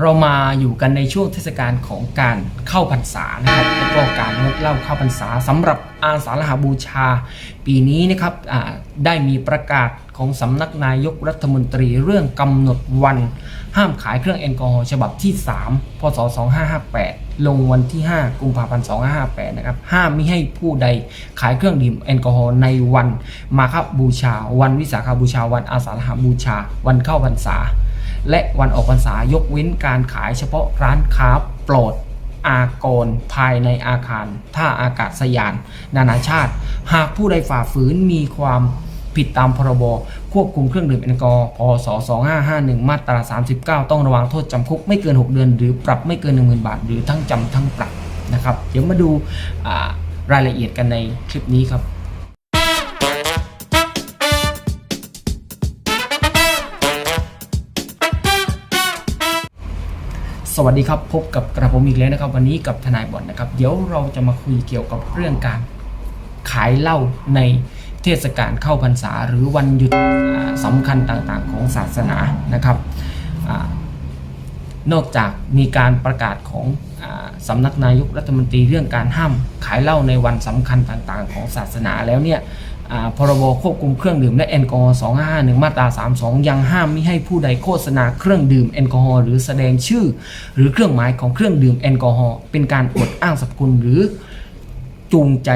เรามาอยู่กันในช่วงเทศกาลของการเข้าพรรษานะครับแล้วก็การงดเหล้าเข้าพรรษาสำหรับอาสาฬหบูชา ปีนี้นะครับได้มีประกาศของสำนักนายกรัฐมนตรีเรื่องกำหนดวัน ห้ามขายเครื่องแอลกอฮอล์ฉบับที่ 3 พศ 2558 ลงวันที่ 5 กุมภาพันธ์ 2558 นะครับ ห้ามไม่ให้ผู้ใดขายเครื่องดื่มแอลกอฮอล์ในวันมาฆบูชา วันวิสาขบูชา วันอาสาฬหบูชา วันเข้าพรรษา และวันออกพรรษายกเว้นการขายเฉพาะร้านค้าโปลอดอากรภายในอาคารท่าอากาศยาน นานาชาติ หากผู้ใดฝ่าฝืนมีความผิดตามพรบควบคุมเครื่องดื่มแอลกอฮอล์พศ2551 มาตรา 39 ต้องระวังโทษจำคุกไม่เกิน 6 เดือน หรือปรับไม่เกิน 10,000 บาท หรือทั้งจำทั้งปรับนะครับ เดี๋ยวมาดูรายละเอียดกันในคลิปนี้ครับ สวัสดีครับ พบกับกระผมอีกแล้วนะครับ วันนี้กับทนายบอลนะครับ เดี๋ยวเราจะมาคุยเกี่ยวกับเรื่องการขายเหล้าในเทศกาลเข้าพรรษา หรือวันหยุดอ่าสำคัญต่างๆ ของศาสนานะครับอนอกจากมีการประกาศของอสำนักนายกรัฐมนตรีเรื่องการห้ามขายเหล้าในวันสำคัญต่างๆ ของศาสนาแล้วเนี่ย พรบควบคุมเครื่องดื่มและแอลกอฮอล์251 มาตรา 32 ยังห้ามไม่ให้ผู้ใดโฆษณาเครื่องดื่มแอลกอฮอล์หรือแสดงชื่อ หรือเครื่องหมายของเครื่องดื่มแอลกอฮอล์เป็นการอวดอ้างสรรพคุณหรือจูงใจ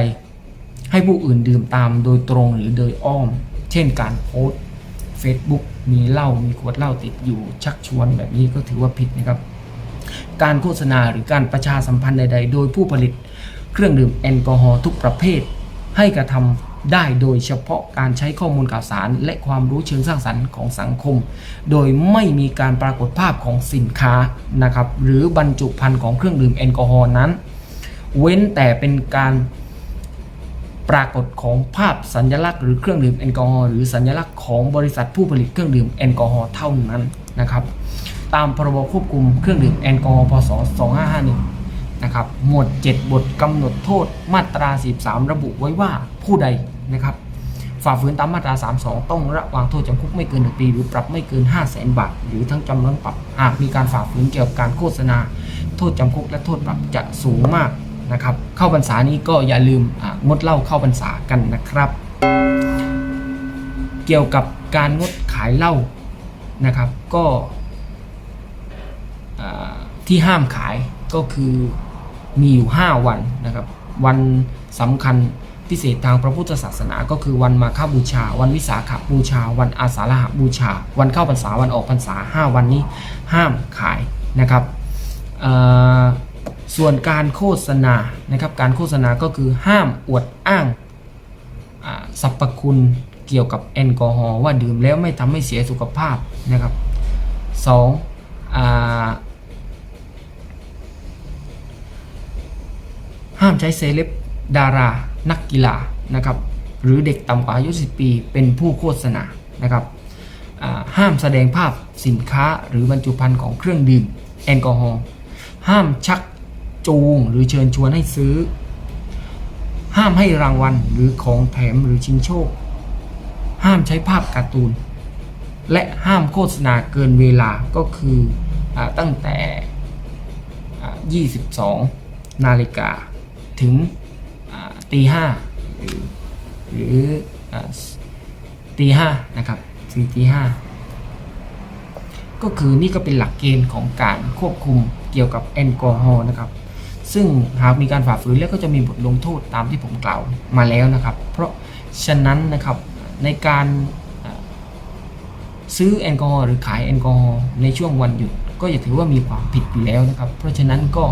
ให้ผู้อื่นดื่มตามโดยตรงหรือโดยอ้อม เช่นการโพสต์ Facebook มีเหล้ามีขวดเหล้าติดอยู่ชักชวนแบบนี้ก็ถือว่าผิดนะครับ การโฆษณาหรือการประชาสัมพันธ์ใด ๆ โดยผู้ผลิตเครื่องดื่มแอลกอฮอล์ทุกประเภท ให้กระทำ ได้โดยเฉพาะการใช้ข้อมูลข่าวสาร และความรู้เชิงสร้างสรรค์ของสังคม โดยไม่มีการปรากฏภาพของสินค้านะครับหรือบรรจุภัณฑ์ของเครื่องดื่มแอลกอฮอล์นั้น เว้นแต่เป็นการปรากฏของภาพสัญลักษณ์หรือเครื่องดื่มแอลกอฮอล์หรือสัญลักษณ์ของบริษัทผู้ผลิตเครื่องดื่มแอลกอฮอล์เท่านั้นนะครับ ตามพรบควบคุมเครื่องดื่มแอลกอฮอล์พศ 2551 นะครับหมวด 7 บทกำหนดโทษมาตรา 43 ระบุไว้ว่าผู้ใดนะครับฝ่าฝืนตามมาตรา 32 ต้องระวางโทษจำคุกไม่เกิน 1 ปี หรือปรับไม่เกิน 5 0 0แสนบาท หรือทั้งจำทั้งปรับ หากมีการฝ่าฝืนเกี่ยวกับการโฆษณา โทษจำคุกและโทษปรับจะสูงมากนะครับ เข้าพรรษานี้ก็อย่าลืมงดเหล้าเข้าพรรษากันนะครับ เกี่ยวกับการงดขายเหล้านะครับก็ที่ห้ามขายก็คือ มีอยู่ 5 วันนะครับ วันสำคัญพิเศษทางพระพุทธศาสนา ก็คือวันมาฆบูชา วันวิสาขบูชา วันอาสาฬหบูชา วันเข้าพรรษาวันออกพรรษา 5 วันนี้ห้ามขายนะครับส่วนการโฆษณานะครับการโฆษณาก็คือห้ามอวดอ้างสรรพคุณเกี่ยวกับแอลกอฮอล์ว่าดื่มแล้วไม่ทำให้เสียสุขภาพนะครับ2 ห้ามใช้เซเลบดารา นักกีฬานะครับหรือเด็กต่ำกว่าอายุ 10 ปี เป็นผู้โฆษณานะครับห้ามแสดงภาพสินค้าหรือบรรจุภัณฑ์ของเครื่องดื่มแอลกอฮอล์ห้ามชักจูงหรือเชิญชวนให้ซื้อ ห้ามให้รางวัลหรือของแถมหรือชิงโชค ห้ามใช้ภาพการ์ตูน และห้ามโฆษณาเกินเวลาก็คืออตั้งแต่อ่า22 นาฬิกา ถึงตีห้าหรือตีห้านะครับถึงตีห้าก็คือนี่ก็เป็นหลักเกณฑ์ของการควบคุมเกี่ยวกับแอลกอฮอล์นะครับ ซึ่งหากมีการฝ่าฝืนแล้วก็จะมีบทลงโทษตามที่ผมกล่าวมาแล้วนะครับ เพราะฉะนั้นนะครับในการซื้อแอลกอฮอล์หรือขายแอลกอฮอล์ในช่วงวันหยุด ก็จะถือว่ามีความผิดอยู่แล้วนะครับ เพราะฉะนั้นก็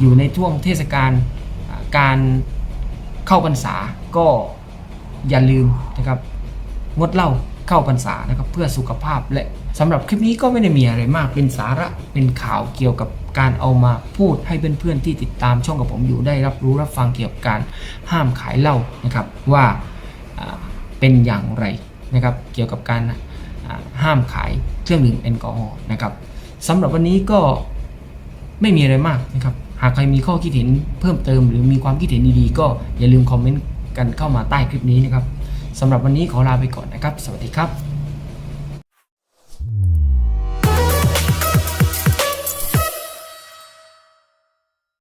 อยู่ในช่วงเทศกาลการเข้าพรรษาก็อย่าลืมนะครับงดเหล้าเข้าพรรษานะครับเพื่อสุขภาพและสำหรับคลิปนี้ก็ไม่ได้มีอะไรมากเป็นสาระเป็นข่าวเกี่ยวกับการเอามาพูดให้เพื่อนๆที่ติดตามช่องกับผมอยู่ได้รับรู้รับฟังเกี่ยวกับการห้ามขายเหล้านะครับว่าเป็นอย่างไรนะครับเกี่ยวกับการห้ามขายเครื่องดื่มแอลกอฮอล์นะครับสำหรับวันนี้ก็ไม่มีอะไรมากนะครับ หากใครมีข้อคิดเห็นเพิ่มเติม หรือมีความคิดเห็นดีๆก็อย่าลืมคอมเมนต์กันเข้ามาใต้คลิปนี้นะครับสำหรับวันนี้ขอลาไปก่อนนะครับ สวัสดีครับ